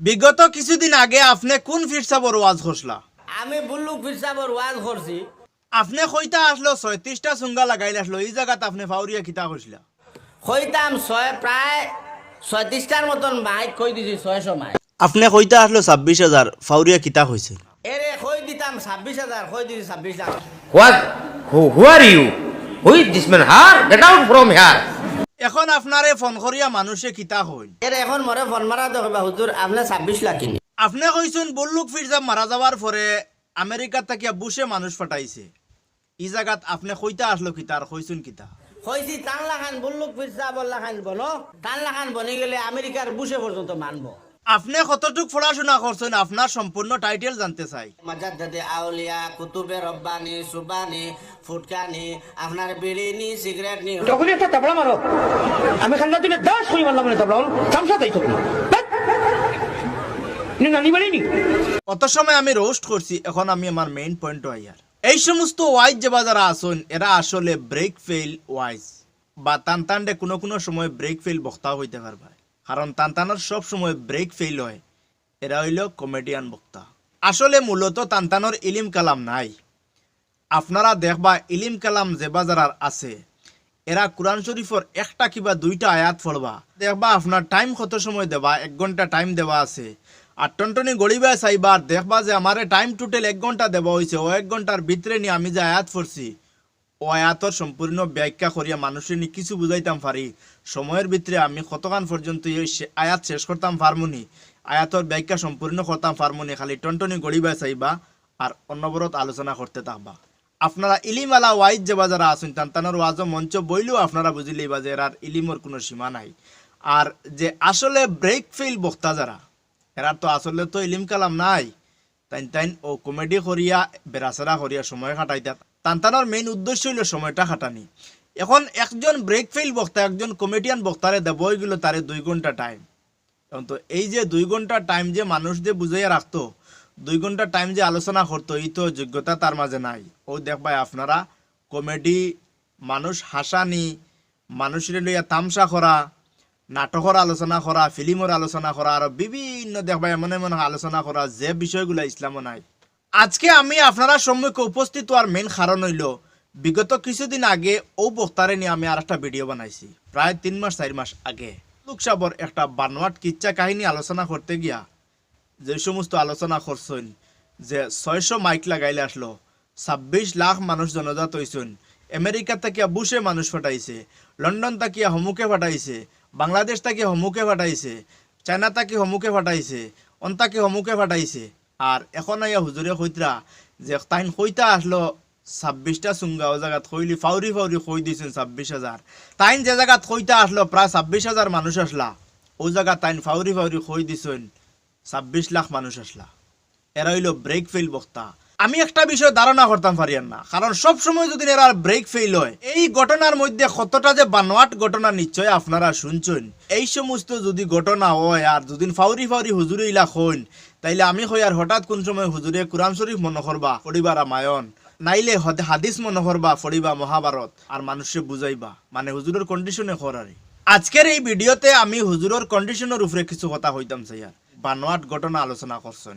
বিগত কিছুদিন আগে আপনি কোন ফিরসাবর ওয়াজ খসলা আমি বুল্লু ফিরসাবর ওয়াজ করছি আপনি কইতা আসলো ছয়ত্রিশটা চুঙ্গা লাগাইল আসলো এই জায়গাত আপনি ফাউরিয়া কিতা কইসলা কইতাম ছয় প্রায় ছয়ত্রিশটার মতন মাইক কই দিছি ছয়শো মাইক আপনি কইতা আসলো ছাব্বিশ হাজার ফাউরিয়া কিতা হয়েছে এরে কই দিতাম ছাব্বিশ হাজার কই দিছি ছাব্বিশ What? Who, who are you? Who is this man? Huh? Get out from here. এখন আপনারে ফোন করিয়া মানুষে কিতা হইল? এর এখন মরে ফোন মারা দেখবা হুজুর আপনি ছাব্বিশ লাখ আপনি কইছেন বল্লুক ফিরজা মারা যাওয়ার পরে আমেরিকা তাকিয়া বুসে মানুষ ফাটাইছে। ই জায়গাত আপনি কইতা আসলো কিতা আর কইছেন কিতা। কইছি টানলা খান বুল্লুক ফিরসাবল্লা খান বলো। টানলা খান বনি গেলে আমেরিকার বুসে পর্যন্ত মানবো। আপনি কতটুক পড়াশোনা করছেন আপনার সম্পূর্ণ টাইটেল জানতে চাই। মাজাদ্দাদে আউলিয়া কুতুবে রব্বানি সুবানি ফুটকানি আপনার বিড়িনি সিগারেট নি একটা তাবলা মারো আমি দাস মারলাম না তাবলা চামচা তাই তখন নানি কত সময় আমি রোস্ট করছি এখন আমি আমার মেইন পয়েন্ট আইয়ার এই সমস্ত ওয়াইজ যে যারা আসুন এরা আসলে ব্রেক ফেল ওয়াইজ বা তানতান্ডে কোনো কোনো সময় ব্রেক ফেল বক্তা হইতে পারবে। কারণ তানতানোর সব সময় ব্রেক ফেল হয়। এরা হইল কমেডিয়ান বক্তা। আসলে মূলত তানতানোর ইলিম কালাম নাই। আপনারা দেখবা ইলিম কালাম যে বাজারার আছে, এরা কোরআন শরীফর একটা কিবা দুইটা আয়াত পড়বা। দেখবা আপনার টাইম কত সময় দেবা? এক ঘণ্টা টাইম দেওয়া আছে। আর টনটনি গড়িবা চাইবা দেখবা যে আমারে টাইম টোটাল এক ঘণ্টা দেওয়া হয়েছে ও এক ঘণ্টার ভিতরে নিয়ে আমি যে আয়াত পড়ছি ও আয়াতর সম্পূর্ণ ব্যাখ্যা করিয়া মানুষের নিয়ে কিছু বুঝাইতাম পারি। সময়ের ভিতরে আমি কতক্ষণ পর্যন্ত এই আয়াত শেষ করতাম পারমুনি। আয়াতর ব্যাখ্যা সম্পূর্ণ করতাম পারমুনি, খালি টনটনি গড়িবা চাইবা আর অন্নবরত আলোচনা করতে থাকবা। আপনারা ইলিমালা ওয়াইজ যে যারা আছেন, তান্তানোর ওয়াজ মঞ্চ বইলেও আপনারা বা যে এরার ইলিমর কোনো সীমা নাই। আর যে আসলে ব্রেক ফেল বক্তা যারা, এরার তো আসলে তো ইলিম কালাম নাই। তাইন তাইন ও কমেডি করিয়া, বেড়াচেরা করিয়া সময় কাটাইতা তান্তানোর মেইন উদ্দেশ্য হইল সময়টা কাটানি এখন একজন ব্রেক ফেল বক্তা, একজন কমেডিয়ান বক্তারে দেব গেল তারে দুই ঘণ্টা টাইম এখন তো এই যে দুই ঘণ্টা টাইম যে মানুষ যে বুঝাইয়া রাখতো, দুই ঘণ্টা টাইম যে আলোচনা করতো, এই তো যোগ্যতা তার মাঝে নাই। ও দেখবাই আপনারা কমেডি মানুষ হাসানি, মানুষের লইয়া তামসা করা, নাটকের আলোচনা করা ফিল্মর আলোচনা করা, আর বিভিন্ন দেখবাই এমন এমন আলোচনা করা, যে বিষয়গুলো ইসলামও নাই। আজকে আমি আপনারা সম্মুখে উপস্থিত হওয়ার মেন কারণ হইল, বিগত কিছুদিন আগে ও বক্তারে নিয়ে আমি আর একটা ভিডিও বানাইছি, প্রায় তিন মাস, চার মাস আগে। লোকসাবর একটা বানোয়াট কিচ্ছা কাহিনী আলোচনা করতে গিয়া যে সমস্ত আলোচনা করছেন, যে ছয়শো মাইক লাগাইলে আসলো, ছাব্বিশ লাখ মানুষ জনজাত হয়েছেন আমেরিকা থেকে বুশে মানুষ ফাটাইছে, লন্ডন তাকিয়া হমুকে ফাটাইছে, বাংলাদেশ তাকে হমুকে ফাটাইছে, চায়না তাকে হমুকে ফাটাইছে, অন্তাকে হমুকে ফাটাইছে আর এখন আইয়া হুজুরে কইতরা যে তাইন কইতা আসলো ছাব্বিশটা চুঙ্গা, ও জায়গাত কইলি ফাউরি ফাউরি কই দিয়েছেন ছাব্বিশ হাজার। তাইন যে জায়গাত কইতা আসলো প্রায় ছাব্বিশ হাজার মানুষ আসলা, ও জায়গা তাইন ফাউরি ফাউরি কই দিছেন ছাব্বিশ লাখ মানুষ আসলা। এরা হইল ব্রেক ফেল বক্তা। আমি একটা বিষয় ধারণা করতাম পারিয়ান না, কারণ সব সময় যদি এরা ব্রেক ফেল হয়, এই ঘটনার মধ্যে কতটা যে বানোয়াট ঘটনা নিশ্চয় আপনারা শুনছেন। এই সমস্ত যদি ঘটনা হয় আর দুদিন ফাউরি ফাউরি হুজুরে ইলা হইন তাইলে আমি কই আর হঠাৎ কোন সময় হুজুরে কোরআন শরীফ মনে করবা পড়িবা রামায়ণ নাইলে হদ- হাদিস মনে করবা পড়িবা মহাভারত আর মানুষে বুঝাইবা মানে হুজুরের কন্ডিশনে করারে আজকের এই ভিডিওতে আমি হুজুরের কন্ডিশনের উপরে কিছু কথা হইতাম চাইয়ার বানোয়াট ঘটনা আলোচনা করছেন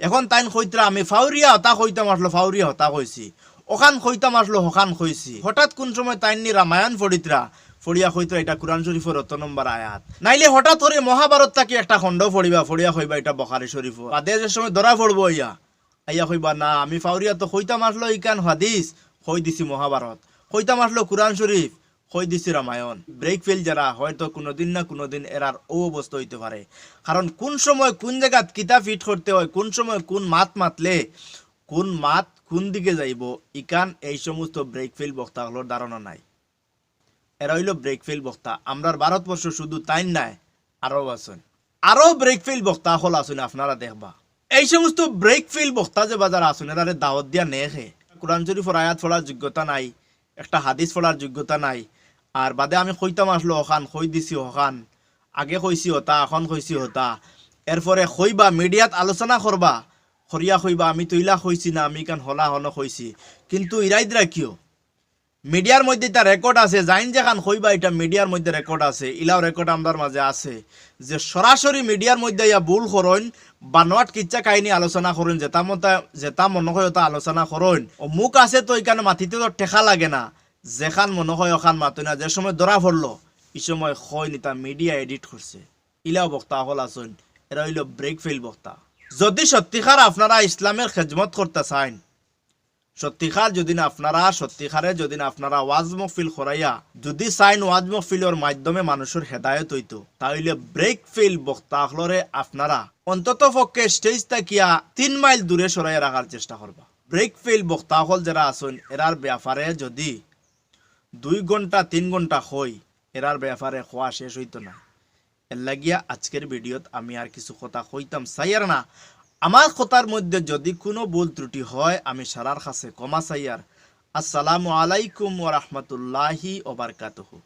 এখন তাইন কইতরা আমি ফাউরিয়া হতা কইতাম আসলো ফাউরিয়া হতা কইছি ওখান কইতাম আসলো হকান কইছি হঠাৎ কোন সময় তাইননি রামায়ণ ফড়িতরা ফড়িয়া কইতরা এটা কোরআন শরীফের অত নম্বর আয়াত। নাইলে হঠাৎ করে মহাভারত তাকে একটা খণ্ড ফড়িবা ফড়িয়া কইবা এটা বখারি শরীফ যে সময় ধরা পড়ব ইয়া। আইয়া হইবা, না, আমি ফাউরিয়া তো কইতাম আসলো ইকান হাদিস কই দিছি মহাভারত কইতাম আসলো কোরআন শরীফ কই দিছি রামায়ণ ব্রেক ফেল যারা হয়তো কোনোদিন না কোনোদিন এরার ও অবস্থা হইতে পারে কারণ কোন সময় কোন জায়গাত কিতা ফিট করতে হয়, কোন সময় কোন মাত মাতলে, কোন মাত কোন দিকে যাইব, ইকান এই সমস্ত ব্রেক ফেল বক্তাগুলোর ধারণা নাই। এরা হইল ব্রেক বক্তা। আমরার ভারতবর্ষ শুধু তাই নাই আরও আছেন। আরও ব্রেক বক্তা হল আসুন আপনারা দেখবা। এই সমস্ত ব্রেকফিল বক্তা যে বাজার আসুন এরারে দাওয়াত দিয়া নেখে কোরআন শরীফর আয়াত পড়ার যোগ্যতা নাই, একটা হাদিস পড়ার যোগ্যতা নাই। আর বাদে আমি কইতাম আসলো হকান কই দিছি হকান আগে কইছি হতা, এখন কইছি হতা। এরপরে কইবা মিডিয়াত আলোচনা করবা। খরিয়া কইবা আমি তৈলা কইছি না, আমি কান হলা হন কইছি কিন্তু ইরাইদরা কিয়? মিডিয়ার মধ্যে এটা রেকর্ড আছে। জাইন যেখান কইবা এটা মিডিয়ার মধ্যে রেকর্ড আছে। ইলাও রেকর্ড আমদার মাঝে আছে। যে সরাসরি মিডিয়ার মধ্যে ইয়া ভুল করইন বানোয়াট কিচ্ছা কাহিনী আলোচনা করুন যেটা মতে, যেটা মনে হয় ওটা আলোচনা করইন ও মুখ আছে তো এখানে মাটিতে তো ঠেকা লাগে না। যেখান মনে হয় ওখান মাতুই না। যে সময় ধরা পড়ল এই সময় হয় নিতা মিডিয়া এডিট করছে। ইলাও বক্তা হল আসুন এরা হইল ব্রেক ফেল বক্তা। যদি সত্যিকার আপনারা ইসলামের খেজমত করতে চান সত্যিকার যদি না আপনারা, সত্যিকারে যদি না আপনারা ওয়াজ মহফিল করাইয়া যদি চাইন ওয়াজ মহফিলের মাধ্যমে মানুষের হেদায়ত হইতো, তাহলে ব্রেক ফিল বক্তাহলরে আপনারা অন্তত পক্ষে স্টেজ তাকিয়া তিন মাইল দূরে সরাইয়া রাখার চেষ্টা করবা। ব্রেক ফিল বক্তাহল যারা আছেন, এরার ব্যাপারে যদি দুই ঘণ্টা, তিন ঘণ্টা হই, এরার ব্যাপারে খোয়া শেষ হইতো না। এর লাগিয়া আজকের ভিডিওত আমি আর কিছু কথা কইতাম চাইয়ার না আমার কথার মধ্যে যদি কোনো ভুল ত্রুটি হয়, আমি সারার কাছে ক্ষমা চাইয়ার আসসালামু আলাইকুম ওরহমতুল্লাহি ওবারকাতুহু